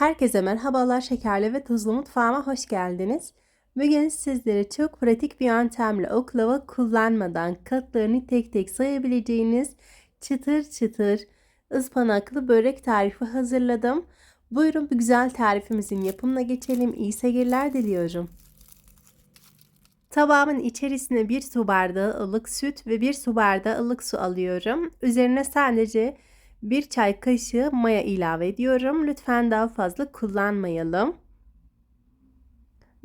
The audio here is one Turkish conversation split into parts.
Herkese merhabalar şekerli ve tuzlu mutfağıma hoş geldiniz. Bugün sizlere çok pratik bir yöntemle oklava kullanmadan katlarını tek tek sayabileceğiniz çıtır çıtır ıspanaklı börek tarifi hazırladım. Buyurun bu güzel tarifimizin yapımına geçelim. İyi seyirler diliyorum. Tabağımın içerisine bir su bardağı ılık süt ve bir su bardağı ılık su alıyorum. Üzerine sadece bir çay kaşığı maya ilave ediyorum. Lütfen daha fazla kullanmayalım.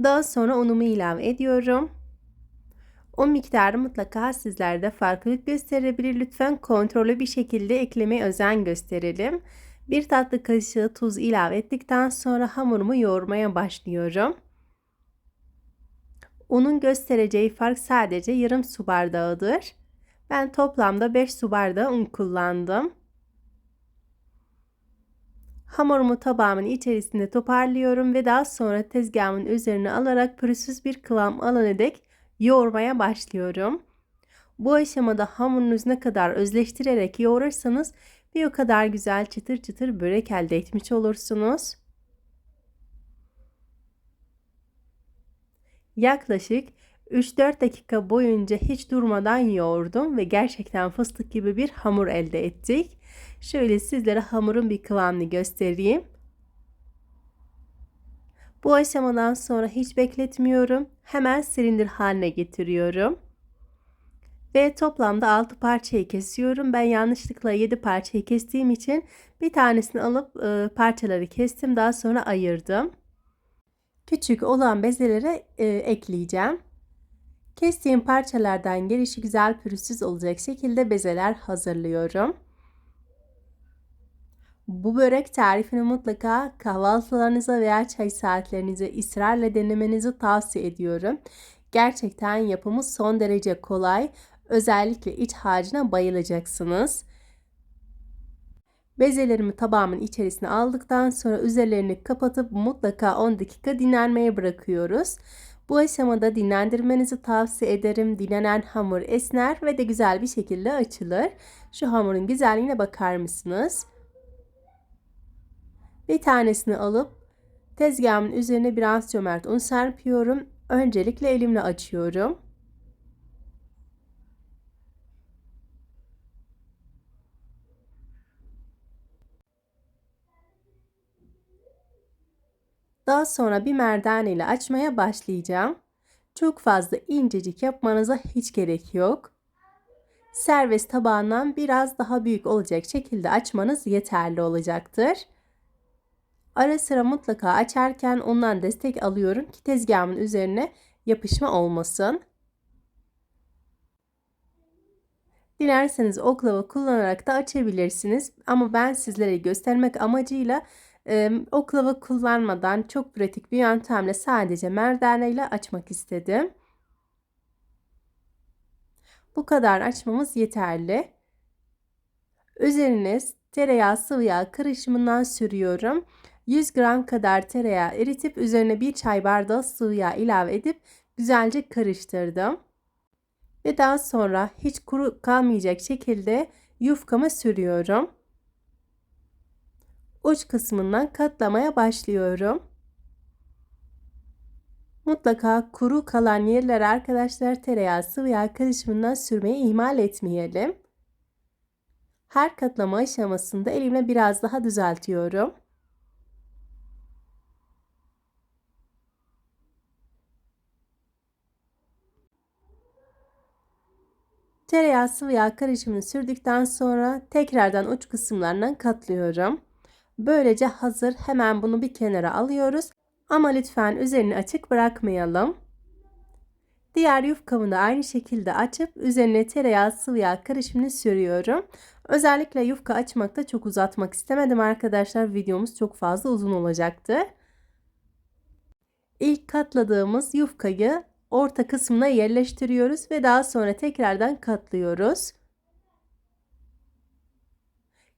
Daha sonra unumu ilave ediyorum. Un miktarı mutlaka sizlerde farklılık gösterebilir. Lütfen kontrollü bir şekilde eklemeye özen gösterelim. Bir tatlı kaşığı tuz ilave ettikten sonra hamurumu yoğurmaya başlıyorum. Unun göstereceği fark sadece yarım su bardağıdır. Ben toplamda 5 su bardağı un kullandım. Hamurumu tabağımın içerisinde toparlıyorum ve daha sonra tezgahımın üzerine alarak pürüzsüz bir kıvam alana dek yoğurmaya başlıyorum. Bu aşamada hamurunuzu ne kadar özleştirerek yoğurursanız bir o kadar güzel çıtır çıtır börek elde etmiş olursunuz. Yaklaşık 3-4 dakika boyunca hiç durmadan yoğurdum ve gerçekten fıstık gibi bir hamur elde ettik. Şöyle sizlere hamurun bir kıvamını göstereyim. Bu aşamadan sonra hiç bekletmiyorum. Hemen silindir haline getiriyorum. Ve toplamda 6 parçayı kesiyorum. Ben yanlışlıkla 7 parçayı kestiğim için bir tanesini alıp e, parçaları kestim. Daha sonra ayırdım. Küçük olan bezelere e, ekleyeceğim. Kestiğim parçalardan gelişi güzel pürüzsüz olacak şekilde bezeler hazırlıyorum. Bu börek tarifini mutlaka kahvaltılarınıza veya çay saatlerinize ısrarla denemenizi tavsiye ediyorum. Gerçekten yapımı son derece kolay. Özellikle iç harcına bayılacaksınız. Bezelerimi tabağımın içerisine aldıktan sonra üzerlerini kapatıp mutlaka 10 dakika dinlenmeye bırakıyoruz. Bu aşamada dinlendirmenizi tavsiye ederim. Dinlenen hamur esner ve de güzel bir şekilde açılır. Şu hamurun güzelliğine bakar mısınız? Bir tanesini alıp tezgahımın üzerine biraz cömert un serpiyorum. Öncelikle elimle açıyorum. Daha sonra bir merdane ile açmaya başlayacağım. Çok fazla incecik yapmanıza hiç gerek yok. Servis tabağından biraz daha büyük olacak şekilde açmanız yeterli olacaktır. Ara sıra mutlaka açarken ondan destek alıyorum ki tezgahımın üzerine yapışma olmasın. Dilerseniz oklava kullanarak da açabilirsiniz ama ben sizlere göstermek amacıyla e, oklava kullanmadan çok pratik bir yöntemle sadece merdane ile açmak istedim. Bu kadar açmamız yeterli. Üzerine tereyağı sıvı yağ karışımından sürüyorum. 100 gram kadar tereyağı eritip üzerine bir çay bardağı sıvı yağ ilave edip güzelce karıştırdım. Ve daha sonra hiç kuru kalmayacak şekilde yufkama sürüyorum. Uç kısmından katlamaya başlıyorum. Mutlaka kuru kalan yerlere arkadaşlar tereyağı sıvı yağ karışımından sürmeyi ihmal etmeyelim. Her katlama aşamasında elimle biraz daha düzeltiyorum. Tereyağı sıvı yağ karışımını sürdükten sonra tekrardan uç kısımlarından katlıyorum. Böylece hazır hemen bunu bir kenara alıyoruz. Ama lütfen üzerini açık bırakmayalım. Diğer yufkamı da aynı şekilde açıp üzerine tereyağı sıvı yağ karışımını sürüyorum. Özellikle yufka açmakta çok uzatmak istemedim arkadaşlar. Videomuz çok fazla uzun olacaktı. İlk katladığımız yufkayı orta kısmına yerleştiriyoruz ve daha sonra tekrardan katlıyoruz.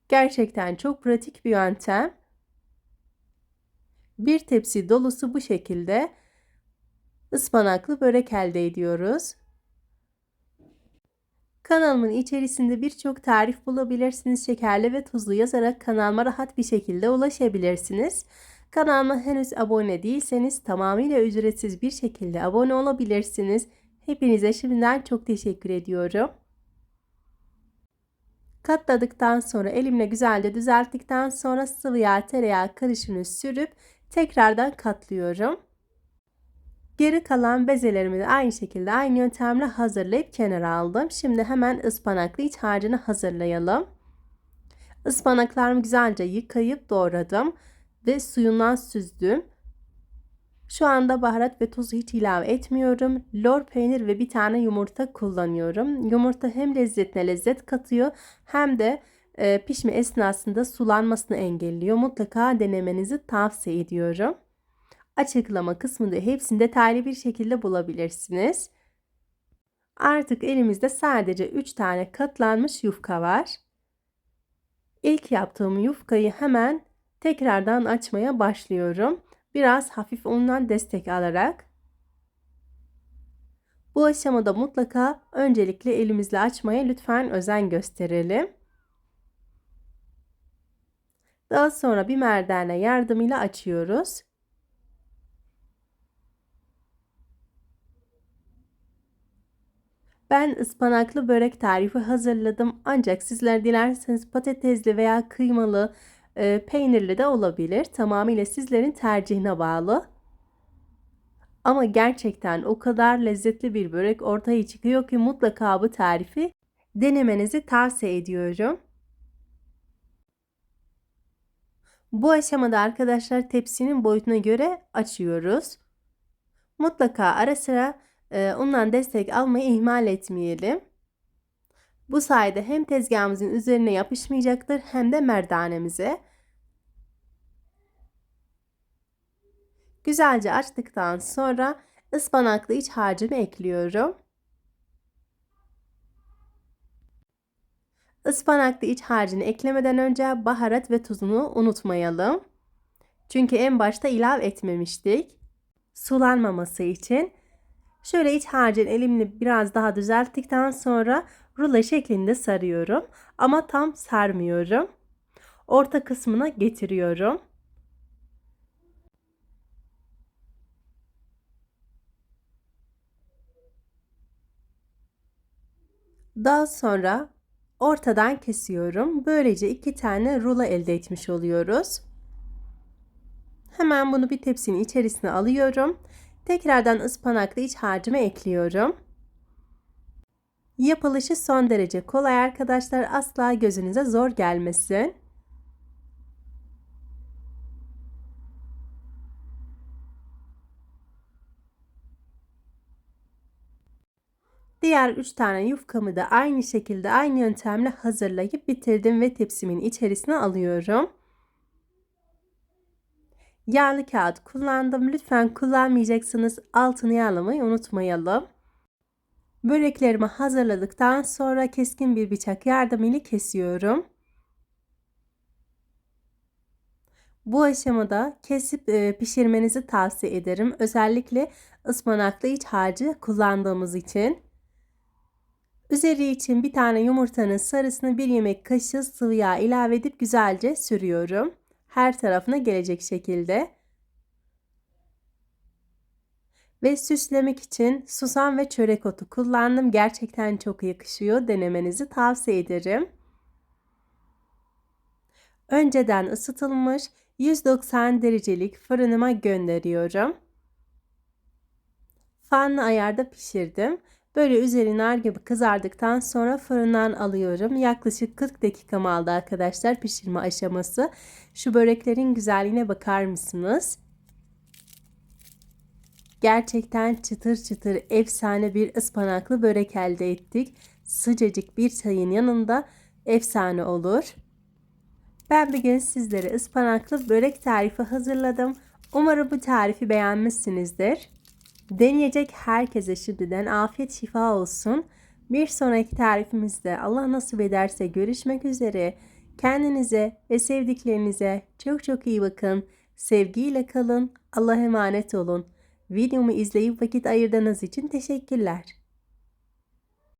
Gerçekten çok pratik bir yöntem. Bir tepsi dolusu bu şekilde ıspanaklı börek elde ediyoruz. Kanalımın içerisinde birçok tarif bulabilirsiniz. Şekerli ve tuzlu yazarak kanalıma rahat bir şekilde ulaşabilirsiniz. Kanalıma henüz abone değilseniz tamamıyla ücretsiz bir şekilde abone olabilirsiniz. Hepinize şimdiden çok teşekkür ediyorum. Katladıktan sonra elimle güzelce düzelttikten sonra sıvı yağ tereyağı karışımını sürüp tekrardan katlıyorum. Geri kalan bezelerimi de aynı şekilde aynı yöntemle hazırlayıp kenara aldım. Şimdi hemen ıspanaklı iç harcını hazırlayalım. Ispanaklarımı güzelce yıkayıp doğradım ve suyundan süzdüm. Şu anda baharat ve tuzu hiç ilave etmiyorum. Lor peynir ve bir tane yumurta kullanıyorum. Yumurta hem lezzetine lezzet katıyor hem de e, pişme esnasında sulanmasını engelliyor. Mutlaka denemenizi tavsiye ediyorum. Açıklama kısmında hepsini detaylı bir şekilde bulabilirsiniz. Artık elimizde sadece 3 tane katlanmış yufka var. İlk yaptığım yufkayı hemen tekrardan açmaya başlıyorum. Biraz hafif undan destek alarak. Bu aşamada mutlaka öncelikle elimizle açmaya lütfen özen gösterelim. Daha sonra bir merdane yardımıyla açıyoruz. Ben ıspanaklı börek tarifi hazırladım. Ancak sizler dilerseniz patatesli veya kıymalı, e, peynirli de olabilir. Tamamıyla sizlerin tercihine bağlı. Ama gerçekten o kadar lezzetli bir börek ortaya çıkıyor ki mutlaka bu tarifi denemenizi tavsiye ediyorum. Bu aşamada arkadaşlar tepsinin boyutuna göre açıyoruz. Mutlaka ara sıra e, ondan destek almayı ihmal etmeyelim. Bu sayede hem tezgahımızın üzerine yapışmayacaktır hem de merdanemize. Güzelce açtıktan sonra ıspanaklı iç harcımı ekliyorum. Ispanaklı iç harcını eklemeden önce baharat ve tuzunu unutmayalım. Çünkü en başta ilave etmemiştik. Sulanmaması için Şöyle iç harcını elimle biraz daha düzelttikten sonra rulo şeklinde sarıyorum. Ama tam sarmıyorum. Orta kısmına getiriyorum. Daha sonra ortadan kesiyorum. Böylece iki tane rulo elde etmiş oluyoruz. Hemen bunu bir tepsinin içerisine alıyorum. Tekrardan ıspanaklı iç harcımı ekliyorum. Yapılışı son derece kolay arkadaşlar. Asla gözünüze zor gelmesin. Diğer 3 tane yufkamı da aynı şekilde aynı yöntemle hazırlayıp bitirdim ve tepsimin içerisine alıyorum. Yağlı kağıt kullandım. Lütfen kullanmayacaksınız. Altını yağlamayı unutmayalım. Böreklerimi hazırladıktan sonra keskin bir bıçak yardımıyla kesiyorum. Bu aşamada kesip e, pişirmenizi tavsiye ederim. Özellikle ıspanaklı iç harcı kullandığımız için. Üzeri için bir tane yumurtanın sarısını bir yemek kaşığı sıvı yağ ilave edip güzelce sürüyorum her tarafına gelecek şekilde. Ve süslemek için susam ve çörek otu kullandım. Gerçekten çok yakışıyor. Denemenizi tavsiye ederim. Önceden ısıtılmış 190 derecelik fırınıma gönderiyorum. Fanlı ayarda pişirdim. Böyle üzeri nar gibi kızardıktan sonra fırından alıyorum. Yaklaşık 40 dakikam aldı arkadaşlar pişirme aşaması. Şu böreklerin güzelliğine bakar mısınız? Gerçekten çıtır çıtır efsane bir ıspanaklı börek elde ettik. Sıcacık bir çayın yanında efsane olur. Ben bugün sizlere ıspanaklı börek tarifi hazırladım. Umarım bu tarifi beğenmişsinizdir. Deneyecek herkese şimdiden afiyet şifa olsun. Bir sonraki tarifimizde Allah nasip ederse görüşmek üzere. Kendinize ve sevdiklerinize çok çok iyi bakın. Sevgiyle kalın. Allah'a emanet olun. Videomu izleyip vakit ayırdığınız için teşekkürler.